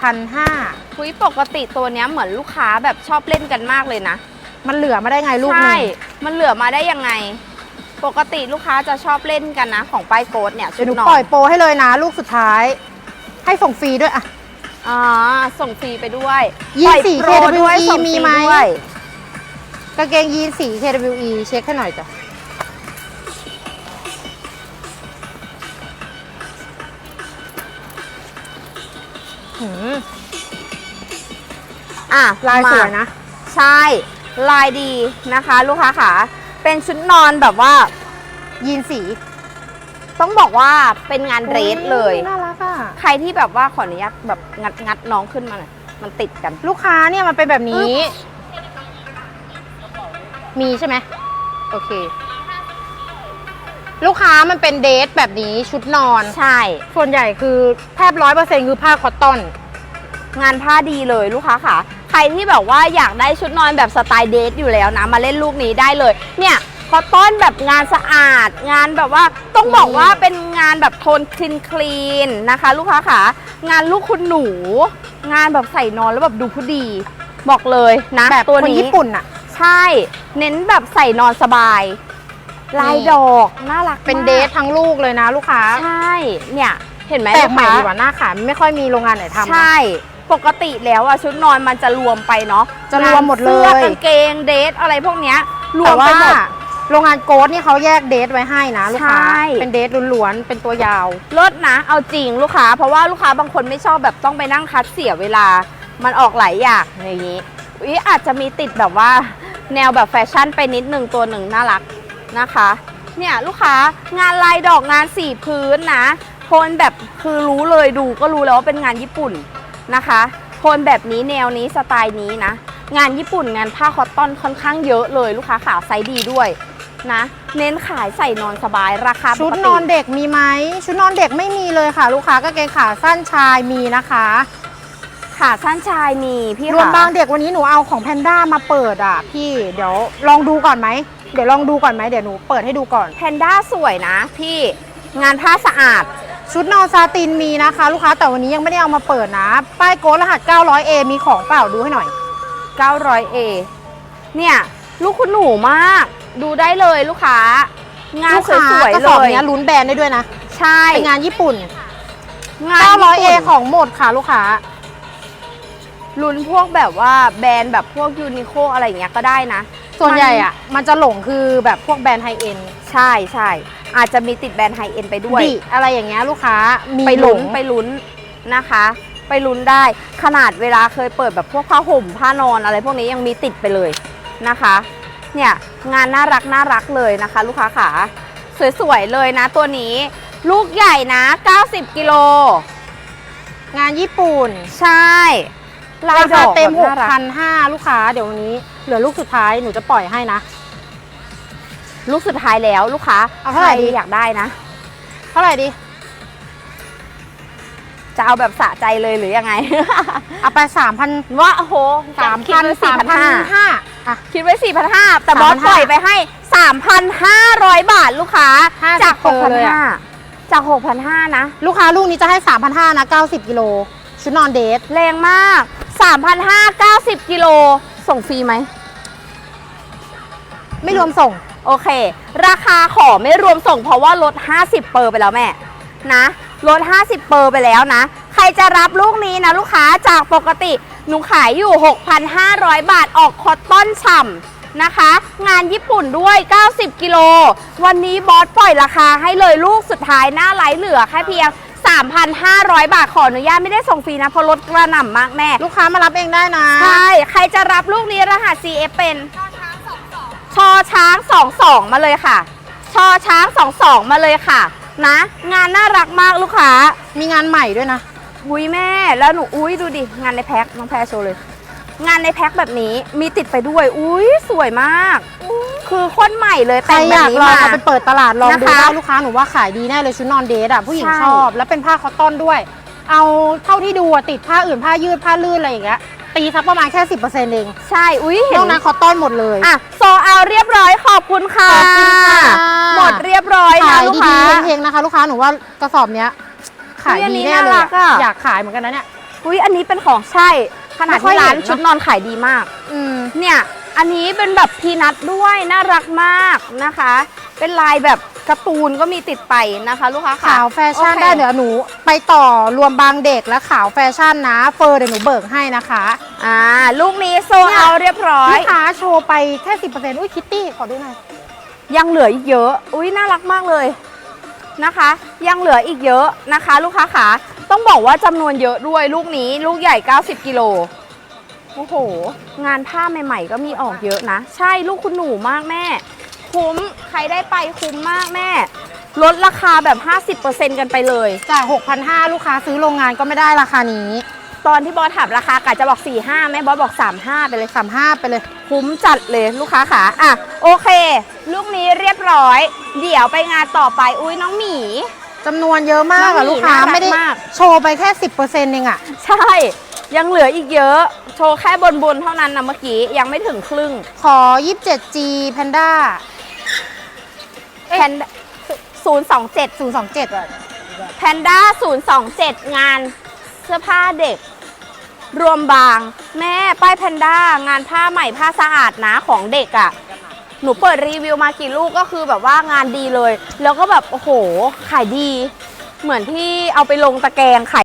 พันห้าคุยปกติตัวเนี้ยเหมือนลูกค้าแบบชอบเล่นกันมากเลยนะ มันเหลือมาได้ไงลูกหใช่นึ่งมันเหลือมาได้ยังไง ปกติลูกค้าจะชอบเล่นกันนะ ของป้ายโกดเนี่ยชุเดี๋ยวหนูดนอปล่อนยโปรให้เลยนะ ลูกสุดท้าย ให้ส่งฟรีด้วยอะ อ่าส่งฟรีไปด้วยยีนสีปล่อยโปรด้วย KWE ส่งฟรีมีไหม ด้วย กางเกงยีนสี KWE เช็คให้หน่อยจ้ะ อะลายมสวยนะ ใช่ ลายดีนะคะ ลูกค้าขาเป็นชุดนอนแบบว่า ยีนสี ต้องบอกว่าเป็นงานเดรสเลย น่ารักอะ ใครที่แบบว่าขออนุญาตแบบงัดงัดน้องขึ้นมาหน่อยมันติดกัน ลูกค้าเนี่ยมันเป็นแบบนี้ มีใช่ไหมโอเค ลูกค้ามันเป็นเดทแบบนี้ชุดนอน ใช่ ส่วนใหญ่คือแทบร้อยเปอร์เซ็นต์คือผ้าคอตตอน งานผ้าดีเลยลูกค้าค่ะ ใครที่แบบว่าอยากได้ชุดนอนแบบสไตล์เดทอยู่แล้วนะ มาเล่นลูกนี้ได้เลย เนี่ยคอตตอนแบบงานสะอาด งานแบบว่าต้องบอกว่าเป็นงานแบบโทนคลีนคลีนนะคะ ลูกค้าค่ะ งานลูกคุณหนู งานแบบใส่นอนแล้วแบบดูผู้ดีบอกเลยนะแบบตัวคนนี้ญี่ปุ่นอะใช่ เน้นแบบใส่นอนสบาย ลายนี่ดอกน่ารักเป็นมากเดททั้งลูกเลยนะลูกค้า ใช่ เนี่ยเห็นไหมแปลกใหม่ลูดีค้ากว่าหน้าขายไม่ค่อยมีโรงงานไหนทำนะใช่ ปกติแล้วอะชุดนอนมันจะรวมไปเนาะจะรวมหมดเลยสื้อกางเกงเดทอะไรพวกเนี้ยรวแต่มไปว่าหมดโรงงานโกดนี่เขาแยกเดทไว้ให้นะลูกค้าใช่เป็นเดทล้วนๆ เป็นตัวยาวลดนะ เอาจริงลูกค้า เพราะว่าลูกค้าบางคนไม่ชอบแบบต้องไปนั่งคัดเสียเวลา มันออกหลายอย่างอย่างนี้อุ๊ยอาจจะมีติดแบบว่าแนวแบบแฟชั่นไปนิดหนึ่งตัวหนึ่งน่ารัก นะคะ เนี่ยลูกค้างานลายดอกงานสีพื้นนะโทนแบบคือรู้เลยดูก็รู้แล้วว่าเป็นงานญี่ปุ่นนะคะโทนแบบนี้แนวนี้สไตล์นี้นะ งานญี่ปุ่นงานผ้าคอตตอนค่อนข้างเยอะเลยลูกค้าขาไซส์ดีด้วยนะ เน้นขายใส่นอนสบายราคาปกติชุดนอนเด็กมีไหมชุดนอนเด็กไม่มีเลยค่ะ ลูกค้ากางเกงขาสั้นชายมีนะคะขาสั้นชายมีพี่รวมค่ะบางเด็กวันนี้หนูเอาของแพนด้ามาเปิดอะพี่เดี๋ยวลองดูก่อนไหม เดี๋ยวลองดูก่อนไหมเดี๋ยวหนูเปิดให้ดูก่อน แพนด้าสวยนะพี่งานผ้าสะอาด ชุดนอนซาตินมีนะคะ ลูกค้าแต่วันนี้ยังไม่ได้เอามาเปิดนะ ป้ายโค้ดรหัส 900A มีของเปล่าดูให้หน่อย 900A เนี่ย ลูกคุณหนูมาก ดูได้เลยลูกค้า งานลูกสค้าวยกระๆสเลอบยเนี้ยลุ้นแบรนด์ได้ด้วยนะใช่เป็นงานญี่ปุ่น งาน 900A ญี่ปุ่นของหมดค่ะลูกค้า ลุ้นพวกแบบว่าแบรนด์แบบพวกยูนิโคอะไรอย่างเงี้ยก็ได้นะ ส่วนใหญ่อะ มันจะหลงคือแบบพวกแบรนด์ไฮเอ็นใช่ใช่อาจจะมีติดแบรนด์ไฮเอ็นไปด้วย ดิอะไรอย่างเงี้ยลูกค้ามีไปลุ้นหงไปลุ้นนะคะ ไปลุ้นได้ขนาดเวลาเคยเปิดแบบพวกผ้าห่มผ้านอนอะไรพวกนี้ยังมีติดไปเลยนะคะ เนี่ยงานน่ารักน่ารักเลยนะคะ ลูกค้าขาสวยๆเลยนะตัวนี้ลูกใหญ่นะ 90 กิโล งานญี่ปุ่น ใช่ ลายราดคาอกเต็มแบบน่ารัก6,500ลูกค้าเดี๋ยววันนี้ เหลือลูกสุดท้ายหนูจะปล่อยให้นะ ลูกสุดท้ายแล้วลูกค้าเอาเท่าไหร่ดีใคอยากได้นะ เท่าไหร่ดี จะเอาแบบสะใจเลยหรือยังไง เอาไป3,000ว่าโอ้โห3,000คิดไว้4,500 3,500อะคิดไว้4,500แต่บอส3,500ปล่อยไปให้3,500บาทลูกค้า50จากเปอร์เลยอะ6,500จาก6,500นะ ลูกค้าลูกนี้จะให้3,500นะ90กิโลชุดนอนเดทแรงมาก 3,590กิโลส่งฟรีไหม ไม่รวมส่ง โอเค ราคาขอไม่รวมส่งเพราะว่าลด 50 เปอร์ไปแล้วแม่ นะลด 50 เปอร์ไปแล้วนะ ใครจะรับลูกนี้นะลูกค้าจากปกติหนูขายอยู่ 6,500 บาทออกคอตตอนฉ่ำนะคะ งานญี่ปุ่นด้วย 90 กิโล วันนี้บอสปล่อยราคาให้เลยลูกสุดท้ายหน้าไลเหลือแค่เพียง 3,500 บาทขออนุญาตไม่ได้ส่งฟรีนะเพราะลดกระหน่ำมากแม่ ลูกค้ามารับเองได้นะใช่ ใครจะรับลูกนี้รหัส CF เป็นชอช้างสองสองมาเลยค่ะ ชอช้างสองสองมาเลยค่ะ นะ งานน่ารักมากลูกค้า มีงานใหม่ด้วยนะ อุ้ยแม่ แล้วหนูอุ้ยดูดิ งานในแพ็คน้องแพรโชว์เลย งานในแพ็คแบบนี้มีติดไปด้วย อุ้ยสวยมาก คือโคนใหม่เลยใครแต่งอแบบยากนี้ลองมา เอาไปเปิดตลาดลองดูนะคะได้ลูกค้าหนูว่าขายดีแน่เลยชุดนอนเดทอะผู้หญิงใช่ ชอบ แล้วเป็นผ้าคอตตอนด้วย เอาเท่าที่ดูอะติดผ้าอื่นผ้ายืดผ้าลื่นอะไรอย่างเงี้ยตีสักประมาณแค่10%เองใช่อุ้ยเห็น นอกนั้นคอตตอนหมดเลย อะโซเอาเรียบร้อยขอบคุณค่ะ ขอบคุณค่ะ หมดเรียบร้อยนะขายลูกดีค้า ๆเฮงๆนะคะ ลูกค้าหนูว่ากระสอบเนี้ยขายอุ๊ยอันดีนี้แน่เลยน่ารักอะ อยากขายเหมือนกันนะเนี่ย อุ้ยอันนี้เป็นของใช่ ขนาดไม่ค่อยที่ร้านเห็นเนอะชุดนอนขายดีมาก อืมเนี่ย อันนี้เป็นแบบพีนัทด้วยน่ารักมากนะคะ เป็นลายแบบการ์ตูนก็มีติดไปนะคะ ลูกค้าค่ะ ขาวแฟชั่นโอเค ได้เดี๋ยวหนู ไปต่อรวมบางเด็กและขาวแฟชั่นนะ เฟอร์เดี๋ยวหนูเบิกให้นะคะ อ่า ลูกนี้โซเนี่ย เอาเรียบร้อย ลูกค้าโชว์ไปแค่สิบเปอร์เซ็นต์อุ้ยคิตตี้ขอดูหน่อย ยังเหลืออีกเยอะ อุ้ยน่ารักมากเลยนะคะ ยังเหลืออีกเยอะนะคะ ลูกค้าขา ต้องบอกว่าจำนวนเยอะด้วยลูกนี้ ลูกใหญ่ 90 กิโลโอ้โห งานผ้าใหม่ๆ ก็มีออกเยอะนะ ใช่ลูกคุณหนูมากแม่ คุ้มใครได้ไปคุ้มมากแม่ ลดราคาแบบ 50%กันไปเลย จาก6,500 ลูกค้าซื้อโรงงานก็ไม่ได้ราคานี้ ตอนที่บอสถามราคากะจะบอก 45แม่บอสบอก 35 ไปเลย 35 ไปเลย คุ้มจัดเลยลูกค้าขาอะ โอเค ลูกนี้เรียบร้อย เดี๋ยวไปงานต่อไปอุ้ยน้องหมี จำนวนเยอะมากน้อะองหมีลูกค้าน่ารักไม่ได้มากโชว์ไปแค่ 10%เองอะใช่ ยังเหลืออีกเยอะ โชว์แค่บนบนๆเท่านั้นนะเมื่อกี้ ยังไม่ถึงครึ่ง ขอ 27G Panda แพนศูนย์สองเจ็ด027อะแพนด้าศูนย์สองเจ็ดงานเสื้อผ้าเด็ก รวมบาง แม่ป้ายแพนด้างานผ้าใหม่ผ้าสะอาดนะของเด็กอะ่ะ หนูเปิดรีวิวมากี่ลูกก็คือแบบว่างานดีเลย แล้วก็แบบโอ้โหขายดี เหมือนที่เอาไปลงตะแกรงขาย